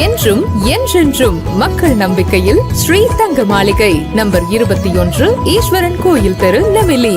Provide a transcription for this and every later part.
என்றும் என்றென்றும் மக்கள் நம்பிக்கையில் ஸ்ரீ தங்க மாளிகை நம்பர் இருபத்தி ஒன்று ஈஸ்வரன் கோயில் தெரு நெமிலி.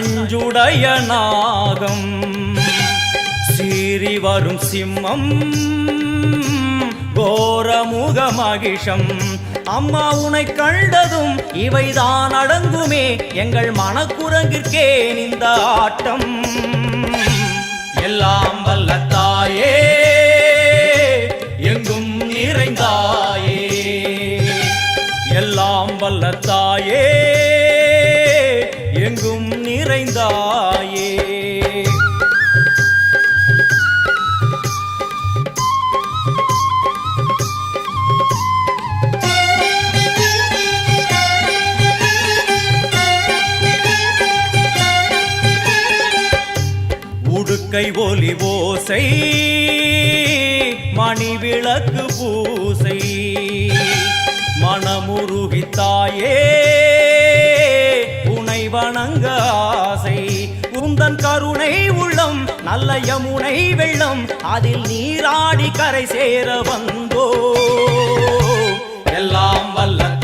நஞ்சுடைய நாகம். சீறி வரும் சிம்மம். கோரமுக மகிஷம். அம்மா உனை கண்டதும் இவைதான் அடங்குமே. எங்கள் மனக்குரங்கிற்கே இந்த ஆட்டம். எல்லாம் வல்ல தாயே எங்கும் நிறைந்தாயே. எல்லாம் வல்ல தாயே நிறைந்தாயே. உடுக்கை ஒலி ஓசை மணி விளக்கு பூசை மனமுருகித்தாயே நல்ல யமுனை வெள்ளம் அதில் நீராடி கரை சேர வந்தோ எல்லாம் வல்ல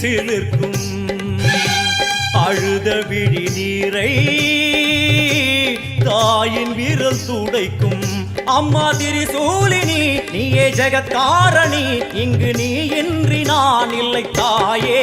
சிலிர்க்கும் அழுத விழி நீரை தாயின் விரல் துடைக்கும். அம்மா திரிசூலினி நீயே ஜெகத்காரணி இங்கு நீ இன்றி நான் இல்லை தாயே.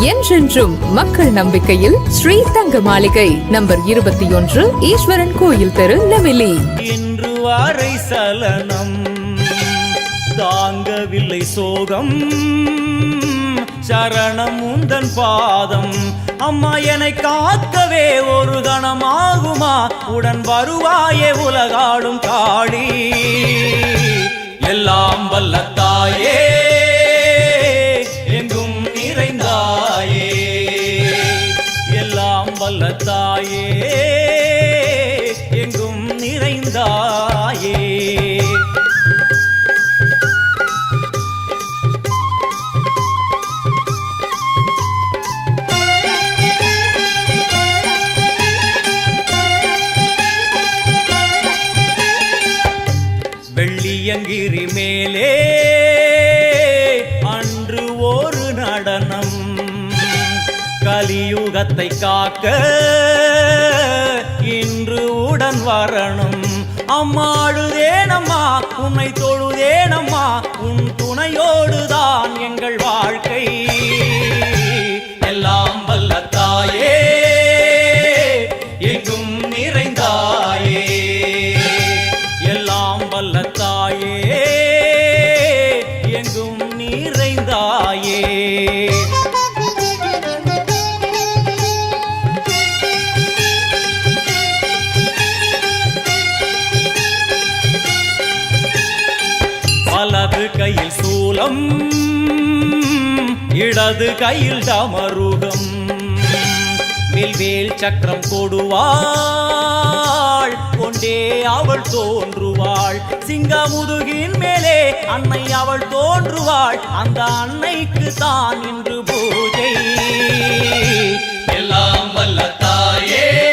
என்றென்றும் மக்கள் நம்பிக்கையில் ஸ்ரீ தங்க மாளிகை நம்பர் இருபத்தி ஒன்று ஈஸ்வரன் கோயில் தெரு நெமிலி. என்று வாரை சலனம் தாங்கவில்லை சோகம் சரணம் உந்தன் பாதம். அம்மா என்னை காக்கவே ஒரு கணமாகுமா? உடன் வருவாயே உலகாடும் காளி எல்லாம் வல்ல வெள்ளியங்கிரி மேலே அன்று ஒரு நடனம். கலியுகத்தை காக்க இன்று உடன் வரணும். அம்மாடுதேனம்மா உன்னை தொழுதேனம்மா உன் துணையோடுதான் எங்கள் வாழ்க்கை. எல்லாம் வல்ல தாயே எங்கும் நிறைந்தாயே. எல்லாம் வல்ல இடது கையில் டமருகம் வில்வேல் சக்கரம் கொடுவாள் கொண்டே அவள் தோன்றுவாள். சிங்கமுதுகின் மேலே அன்னை அவள் தோன்றுவாள் அந்த அன்னைக்கு தான் இன்று பூஜை. எல்லாம் வல்ல தாயே.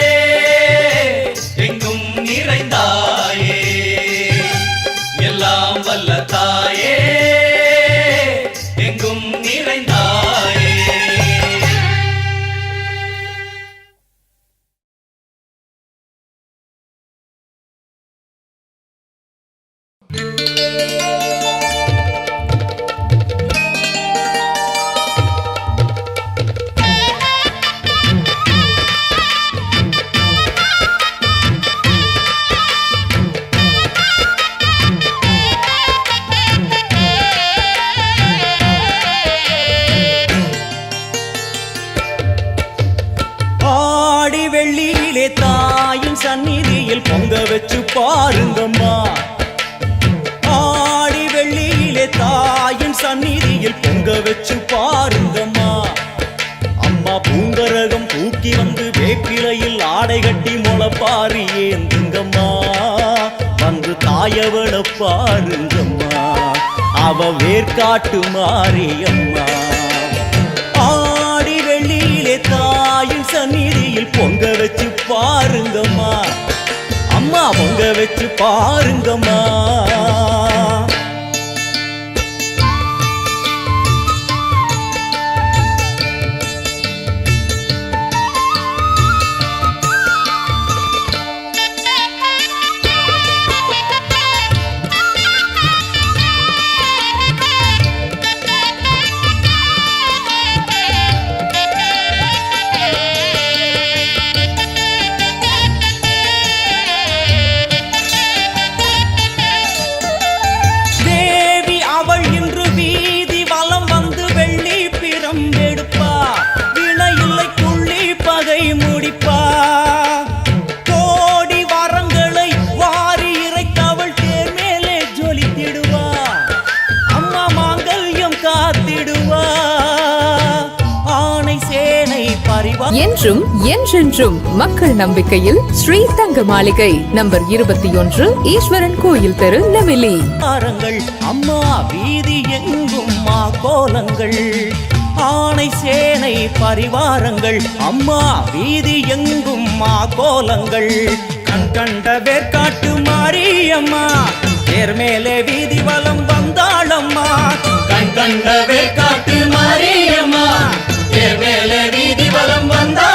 ஆடை கட்டி முளப்பாரு ஏந்துங்கம்மா வந்து தாயவள பாருங்கம்மா அவ வேர்காட்டு மாறியம்மா ஆடி வெள்ளியிலே தாயின் சந்நிதியில் பொங்க வச்சு பாருங்கம்மா. அம்மா பொங்க வச்சு பாருங்கம்மா. என்றென்றும் மக்கள் நம்பிக்கையில் ஸ்ரீ தங்க மாளிகை நம்பர் இருபத்தி ஒன்று ஈஸ்வரன் கோயில் தெரு நெமிலி. அம்மா வீதி எங்கும் கோலங்கள் ஆணை சேனை பரிவாரங்கள் அம்மா வீதி எங்கும் மா கோலங்கள் கண் கண்ட வேர்க்காட்டு மாரியம்மா தேர் மேலே வீதி வலம் வந்தாளம்மா. கண் கண்ட வேர்க்காட்டு மாரியம்மா தேர் மேலே வீதி வலம் வந்தாள்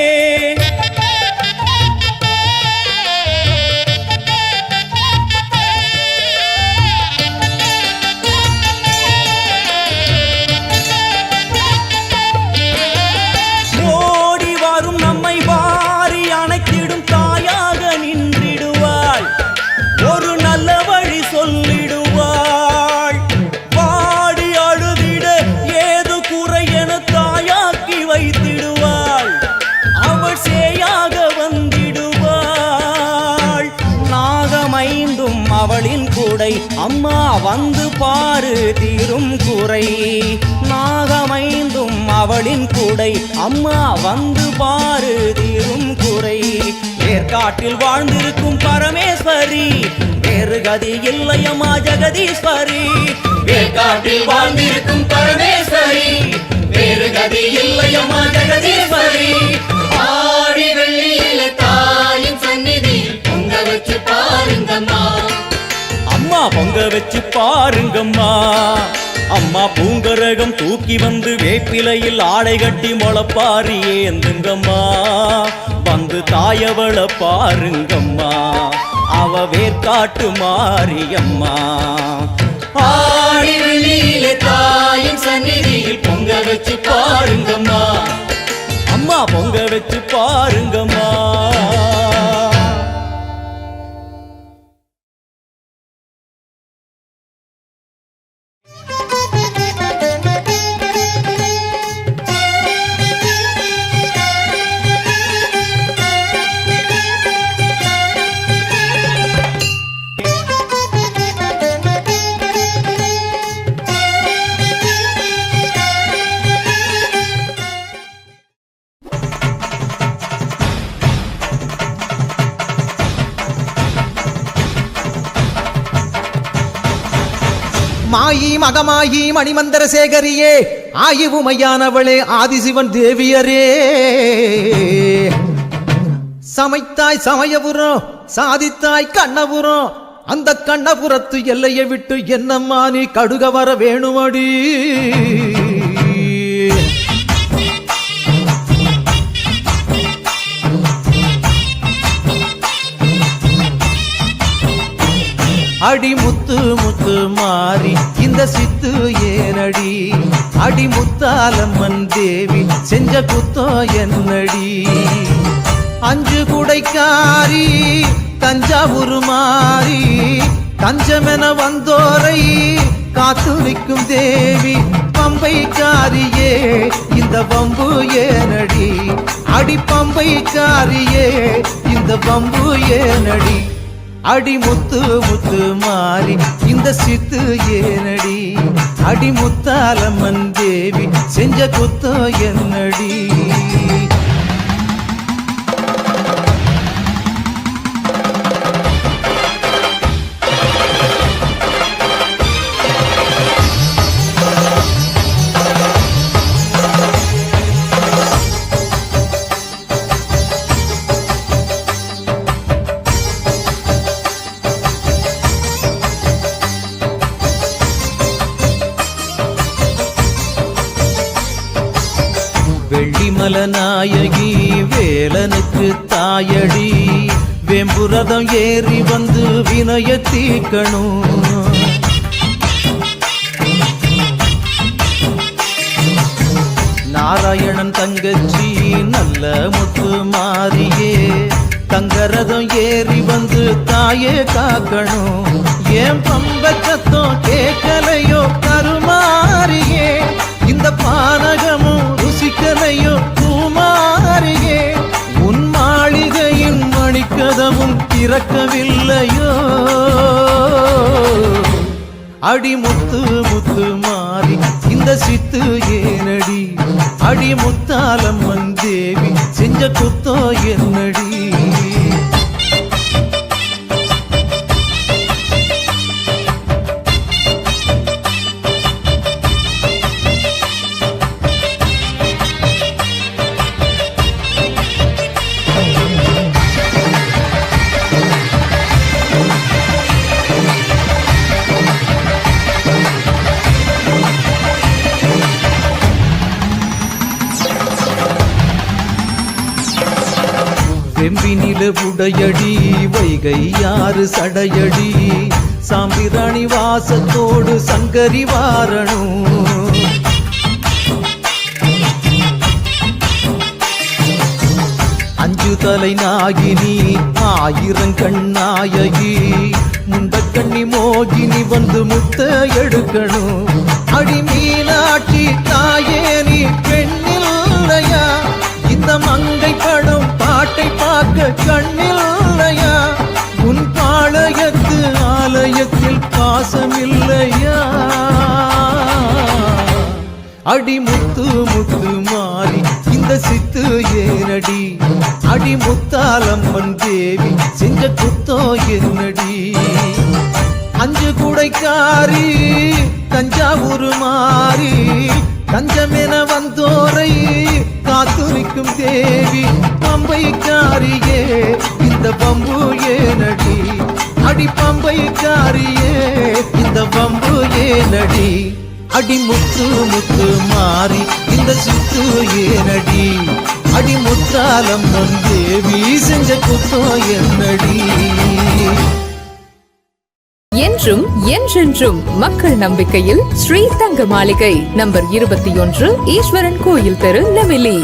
அம்மா வந்து பாரு தீரும் குறை. நாகமைந்தும் அவளின் கூடை. அம்மா வந்து பாரு தீரும் குறை. ஏற்காட்டில் வாழ்ந்திருக்கும் பரமேஸ்வரி. வேறு கதி இல்லையம்மா ஜெகதீஸ்வரி. ஏற்காட்டில் வாழ்ந்திருக்கும் பரமேஸ்வரி. வேறு கதி இல்லையம்மா ஜெகதீஸ்வரி. ஆடி வெள்ளியில தாயின் சந்நிதி பொங்க வச்சு பாருங்கம்மா. பொங்க வச்சு பாருங்கம்மா. அம்மா பூங்கரகம் தூக்கி வந்து வேப்பிலையில் ஆடை கட்டி முளப்பாரி ஏந்துங்கம்மா வந்து தாயவள பாருங்கம்மா. அவ வேர்க்காட்டு மாரியம்மா. ஆடி வெள்ளியில தாயின் சந்நிதியில் பொங்க வச்சு பாருங்கம்மா. அம்மா பொங்க வச்சு பாருங்கம்மா. மகமாயி மணிமந்தர சேகரியே ஆயுவுமையானவளே ஆதிசிவன் தேவியரே. சமைத்தாய் சமயபுரம் சாதித்தாய் கண்ணபுரம் அந்த கண்ணபுரத்து எல்லையை விட்டு என்னம்மா நீ கடுக வர வேணுமடி? அடி முத்து இந்த சித்து ஏனடி? அடி முத்தாலம்மன் தேவி செஞ்ச குத்தோ என்னடி? அஞ்சு குடைக்காரி தஞ்சாவூர் மாறி தஞ்சமென வந்தோரை காத்து நிற்கும் தேவி பம்பைக்காரியே இந்த பம்பு ஏனடி? அடி பம்பைக்காரியே இந்த பம்பு ஏனடி? அடி முத்து முத்து மாறி இந்த சித்து ஏனடி? அடி முத்தாலம்மன் தேவி செஞ்ச குத்தோ என்னடி? வெம்புரதம் ஏறி வந்து வினய தீக்கணும். நாராயணன் தங்கச்சி நல்ல முத்து மாறியே. தங்கரதம் ஏறி வந்து தாயே காக்கணும். ஏன் பம்பச்சத்தம் கேட்கலையோ கருமாறியே. இந்த பானகம் பிறக்கவில்லையோ? அடி முத்து முத்து மாறி இந்த சித்து ஏனடி? அடி முத்தாலம்மன் தேவி செஞ்ச குத்தோ என்னடி? வெம்பினில உடையடி வைகை யாறு சடையடி. சாம்பிராணி வாசத்தோடு சங்கரி வாரணும் அஞ்சு தலை நாகினி ஆயிரம் கண்ணாயகி. முண்ட கண்ணி மோகினி வந்து முத்த எடுக்கணும். அடிமை அடி முத்து முத்து மாறி இந்த சித்து ஏனடி? அடி முத்தாலம்மன் தேவி செஞ்ச குத்தோ என்னடி? அஞ்சு குடைக்காரி தஞ்சாவூர் மாறி தஞ்சமென வந்தோரை காத்து நிற்கும் தேவி பம்பைக்காரியே இந்த பம்பு ஏனடி? அடி பம்பைக்காரியே இந்த பம்பு ஏனடி? அடி முத்து முத்து மாறி இந்த சுத்து ஏனடி? அடி முத்தாலம் தேவி செஞ்ச குத்தோ என்னடி? என்றும் என்றென்றும் மக்கள் நம்பிக்கையில் ஸ்ரீ தங்க மாளிகை நம்பர் இருபத்தி ஒன்று ஈஸ்வரன் கோயில் தெரு நெமிலி.